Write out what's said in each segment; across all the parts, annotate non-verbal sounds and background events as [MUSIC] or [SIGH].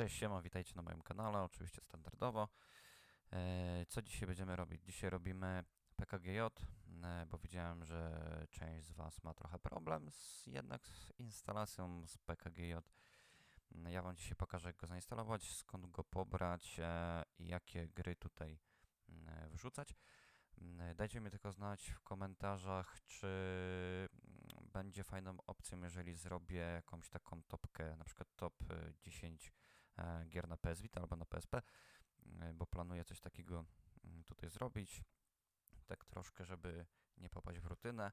Cześć, siema, witajcie na moim kanale, oczywiście standardowo. E, Co dzisiaj będziemy robić? Dzisiaj robimy PKGJ, e, bo widziałem, że część z Was ma trochę problem z, jednak z instalacją z PKGJ. Mm, Ja Wam dzisiaj pokażę, jak go zainstalować, skąd go pobrać e, i jakie gry tutaj mm, wrzucać. Mm, Dajcie mi tylko znać w komentarzach, czy będzie fajną opcją, jeżeli zrobię jakąś taką topkę, na przykład top e, 10 e, gier na PS Vita albo na PSP, e, bo planuję coś takiego mm, tutaj zrobić, tak troszkę, żeby nie popaść w rutynę.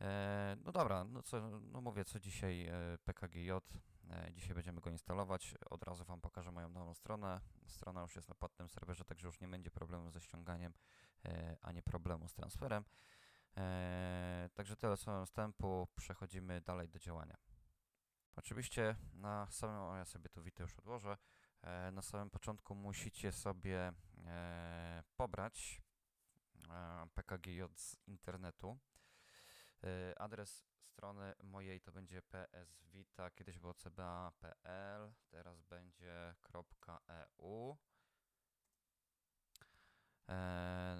E, No dobra, no co, no mówię, co dzisiaj e, PKGJ, e, dzisiaj będziemy go instalować, od razu Wam pokażę moją nową stronę, strona już jest na płatnym serwerze, także już nie będzie problemu ze ściąganiem, e, ani problemu z transferem. E, Także tyle słowem wstępu, przechodzimy dalej do działania. Oczywiście na samym, o ja sobie tu Witę już odłożę, e, na samym początku musicie sobie e, pobrać e, PKGJ z internetu. Adres strony mojej to będzie psvita, kiedyś było cba.pl, teraz będzie .eu.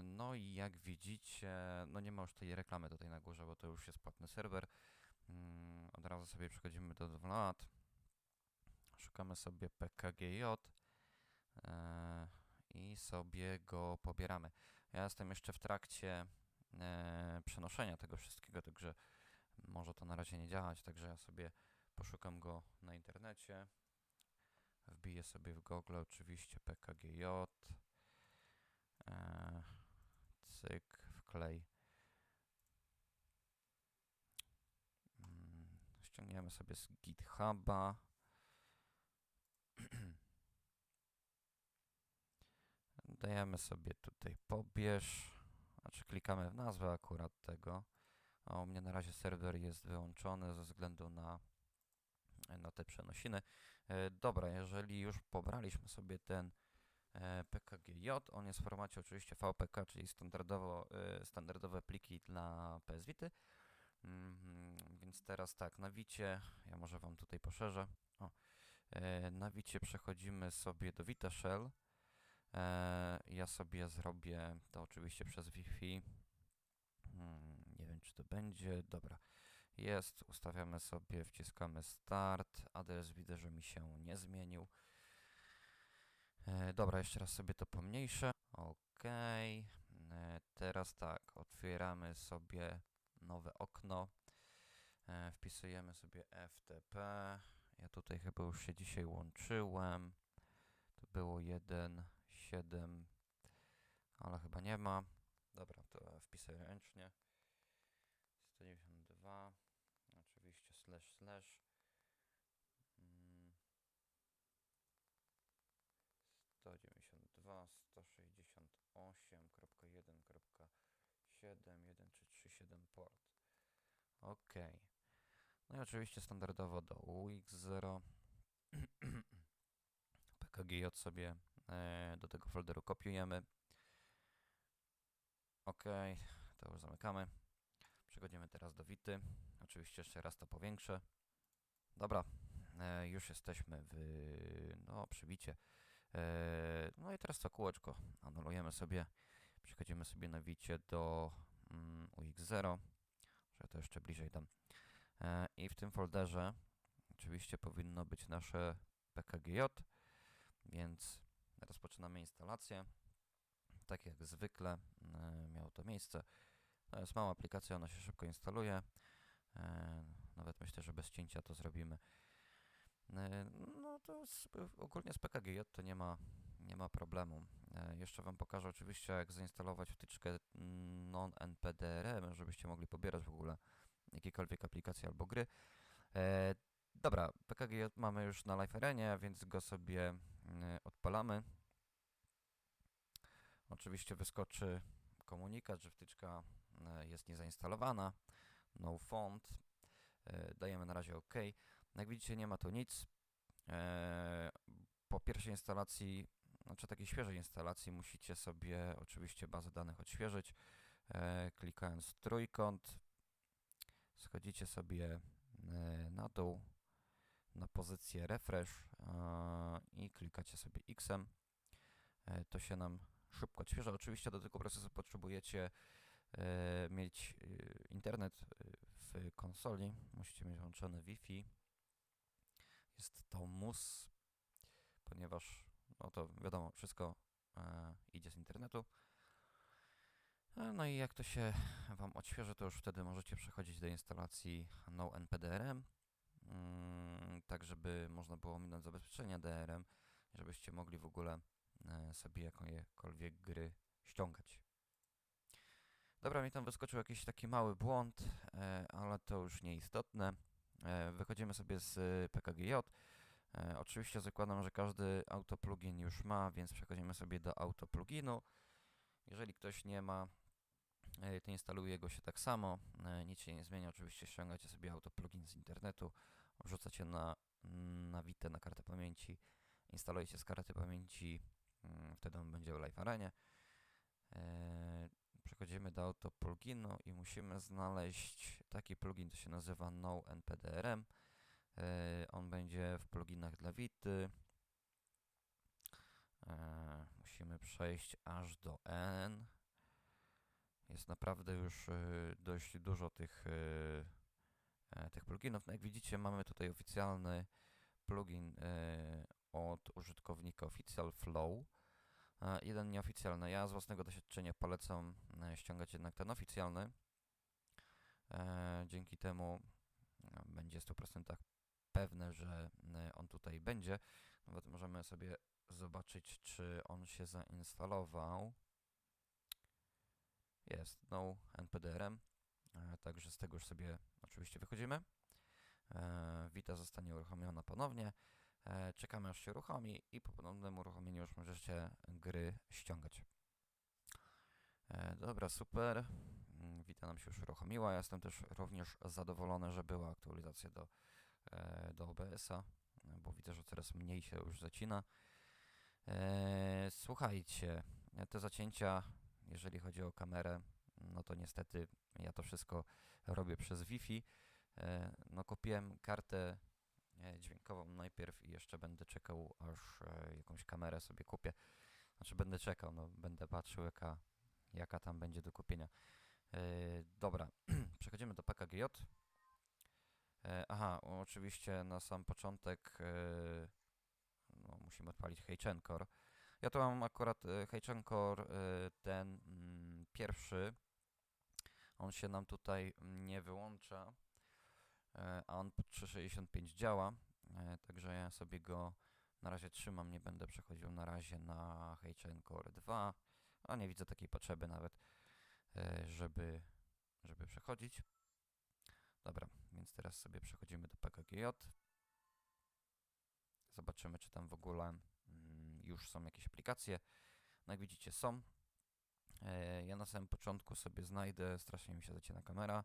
No i jak widzicie, no nie ma już tej reklamy tutaj na górze, bo to już jest płatny serwer. Mm, Od razu sobie przechodzimy do wlat. Szukamy sobie PKGJ e, i sobie go pobieramy. Ja jestem jeszcze w trakcie e, przenoszenia tego wszystkiego, także może to na razie nie działać, także ja sobie poszukam go na internecie. Wbiję sobie w Google oczywiście PKGJ. E, cyk, wklej. Ściągniemy sobie z GitHuba. [CLEARS THROAT] Dajemy sobie tutaj pobierz. Znaczy klikamy w nazwę akurat tego. A u mnie na razie serwer jest wyłączony ze względu na, na te przenosiny. E, dobra, jeżeli już pobraliśmy sobie ten e, PKGJ, on jest w formacie oczywiście VPK, czyli standardowo, e, standardowe pliki dla PS Vity. Mhm, więc teraz tak, na Wicie, ja może Wam tutaj poszerzę. O, e, na Wicie przechodzimy sobie do Vita Shell. E, ja sobie zrobię to oczywiście przez Wi-Fi. Hmm, nie wiem, czy to będzie. Dobra, jest. Ustawiamy sobie, wciskamy Start. Adres widzę, że mi się nie zmienił. E, dobra, jeszcze raz sobie to pomniejszę. OK. Teraz tak, otwieramy sobie nowe okno. E, wpisujemy sobie FTP. Ja tutaj chyba już się dzisiaj łączyłem. To było 1.7, ale chyba nie ma. Dobra, to wpisuję ręcznie. 192, oczywiście slash slash. Mm. 192, 168.1.7, port. OK. No i oczywiście standardowo do UX0. [CLEARS THROAT] PKGJ sobie e, do tego folderu kopiujemy. OK, to już zamykamy. Przechodzimy teraz do Wity. Oczywiście jeszcze raz to powiększę. Dobra, e, już jesteśmy w, no, przy Wicie. E, no i teraz to kółeczko anulujemy sobie. Przechodzimy sobie na Wicie do UX0, że to jeszcze bliżej dam. E, I w tym folderze oczywiście powinno być nasze PKGJ, więc rozpoczynamy instalację. Tak jak zwykle e, miało to miejsce. To jest mała aplikacja, ona się szybko instaluje. E, Nawet myślę, że bez cięcia to zrobimy. No to ogólnie z PKGJ to nie ma, nie ma problemu. E, Jeszcze Wam pokażę oczywiście jak zainstalować wtyczkę non-npdrm, żebyście mogli pobierać w ogóle jakiekolwiek aplikacje albo gry. E, Dobra, PKGJ mamy już na Life Arenie, więc go sobie e, odpalamy. Oczywiście wyskoczy komunikat, że wtyczka jest niezainstalowana. No font. Dajemy na razie OK. Jak widzicie nie ma tu nic. Po pierwszej instalacji, znaczy takiej świeżej instalacji musicie sobie oczywiście bazę danych odświeżyć. E, Klikając trójkąt schodzicie sobie e, na dół na pozycję refresh. e, i klikacie sobie X. To się nam szybko odświeża. Oczywiście do tego procesu potrzebujecie mieć internet w konsoli. Musicie mieć włączone Wi-Fi. Jest to mus, ponieważ no to wiadomo, wszystko e, idzie z internetu. E, No i jak to się Wam odświeży, to już wtedy możecie przechodzić do instalacji No NPDRM, mm, tak żeby można było minąć zabezpieczenia DRM, żebyście mogli w ogóle e, sobie jakiekolwiek gry ściągać. Dobra, mi tam wyskoczył jakiś taki mały błąd, e, ale to już nieistotne. E, Wychodzimy sobie z e, PKGJ. E, Oczywiście zakładam, że każdy autoplugin już ma, więc przechodzimy sobie do autopluginu. Jeżeli ktoś nie ma, e, to instaluje go się tak samo. E, Nic się nie zmienia. Oczywiście ściągacie sobie autoplugin z internetu, wrzucacie na, na Vita, na kartę pamięci, instalujecie z karty pamięci, mm, wtedy on będzie w Live Arenie. Przechodzimy do autopluginu i musimy znaleźć taki plugin, to się nazywa No NPDRM. E, On będzie w pluginach dla Vity. E, Musimy przejść aż do N. Jest naprawdę już e, dość dużo tych, tych pluginów. No jak widzicie, mamy tutaj oficjalny plugin od użytkownika Official Flow. Jeden nieoficjalny. Ja z własnego doświadczenia polecam ściągać jednak ten oficjalny. Dzięki temu będzie 100% pewne, że e, on tutaj będzie. Nawet możemy sobie zobaczyć, czy on się zainstalował. Jest, no NPDRM. E, Także z tego już sobie oczywiście wychodzimy. E, Wita zostanie uruchomiona ponownie. Czekamy aż się uruchomi i po ponownym uruchomieniu już możecie gry ściągać. Dobra, super. Mm, Wita nam się już uruchomiła. Jestem też również zadowolony, że była aktualizacja do, do OBS-a, e, bo widzę, że coraz mniej się już zacina. E, Słuchajcie, e, te zacięcia, jeżeli chodzi o kamerę, no to niestety ja to wszystko robię przez Wi-Fi. E, No kupiłem kartę e, dźwiękową najpierw i jeszcze będę czekał, aż e, jakąś kamerę sobie kupię. Znaczy będę czekał, no będę patrzył jaka, jaka tam będzie do kupienia. E, Dobra, [CLEARS THROAT] przechodzimy do PKGJ. E, Aha, oczywiście na sam początek e, no, musimy odpalić Heichenkor. Ja tu mam akurat e, Heichenkor ten mm, pierwszy. On się nam tutaj nie wyłącza, a on pod 365 działa, także ja sobie go na razie trzymam, nie będę przechodził na razie na Heichenkor 2, a nie widzę takiej potrzeby nawet, żeby, żeby przechodzić. Dobra, więc teraz sobie przechodzimy do PKGJ. Zobaczymy, czy tam w ogóle mm, już są jakieś aplikacje. No jak widzicie, są. E, ja na samym początku sobie znajdę, strasznie mi się zacina kamera.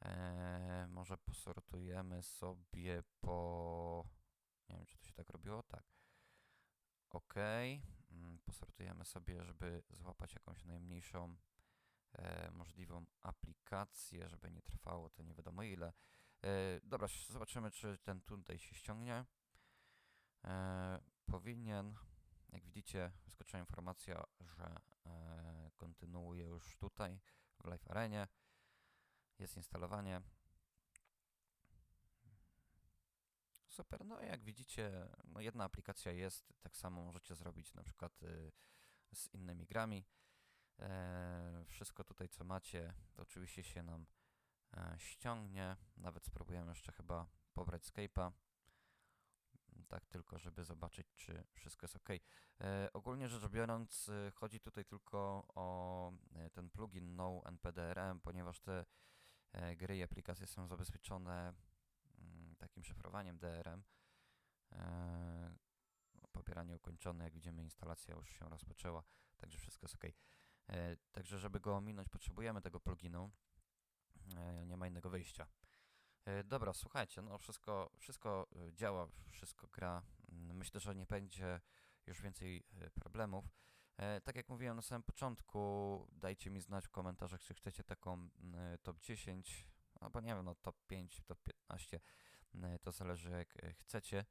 E, może posortujemy sobie po... Nie wiem, czy to się tak robiło? Tak. OK. Mm, Posortujemy sobie, żeby złapać jakąś najmniejszą możliwą aplikację, żeby nie trwało to nie wiadomo ile. E, dobra, zobaczymy, czy ten tutaj się ściągnie. E, powinien, jak widzicie, wyskoczyła informacja, że e, kontynuuje już tutaj w Live Arenie. Jest instalowanie. Super, no i jak widzicie, no jedna aplikacja jest, tak samo możecie zrobić na przykład y, z innymi grami. E, wszystko tutaj, co macie, to oczywiście się nam e, ściągnie. Nawet spróbujemy jeszcze chyba pobrać Skype'a. Tak tylko, żeby zobaczyć, czy wszystko jest ok. E, ogólnie rzecz biorąc, chodzi tutaj tylko o ten plugin No NPDRM, ponieważ te gry i aplikacje są zabezpieczone mm, takim szyfrowaniem DRM. E, pobieranie ukończone, jak widzimy, instalacja już się rozpoczęła, także wszystko jest ok. E, Także, żeby go ominąć, potrzebujemy tego pluginu. E, Nie ma innego wyjścia. E, Dobra, słuchajcie, no wszystko, wszystko działa, wszystko gra. Mm, Myślę, że nie będzie już więcej problemów. Tak jak mówiłem na samym początku, dajcie mi znać w komentarzach, czy chcecie taką mm, top 10, albo nie wiem, no top 5, top 15, e, to zależy jak chcecie.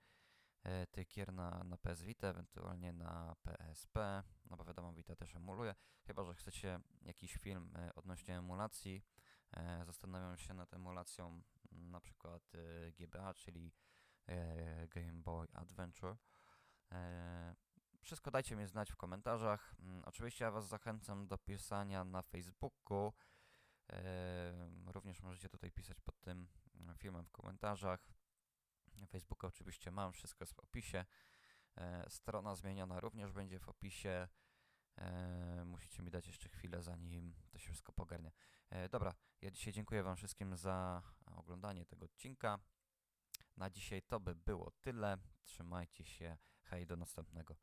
E, tych gier na, na PS Vita, ewentualnie na PSP, no bo wiadomo, Vita też emuluje. Chyba, że chcecie jakiś film e, odnośnie emulacji, e, zastanawiam się nad emulacją na przykład GBA, czyli Game Boy Adventure. Wszystko dajcie mi znać w komentarzach. Mm, Oczywiście ja Was zachęcam do pisania na Facebooku. Również możecie tutaj pisać pod tym mm, filmem w komentarzach. Facebooka oczywiście mam, wszystko jest w opisie. E, Strona zmieniona również będzie w opisie. E, Musicie mi dać jeszcze chwilę, zanim to się wszystko pogarnie. E, Dobra, ja dzisiaj dziękuję Wam wszystkim za oglądanie tego odcinka. Na dzisiaj to by było tyle. Trzymajcie się. Hej, do następnego.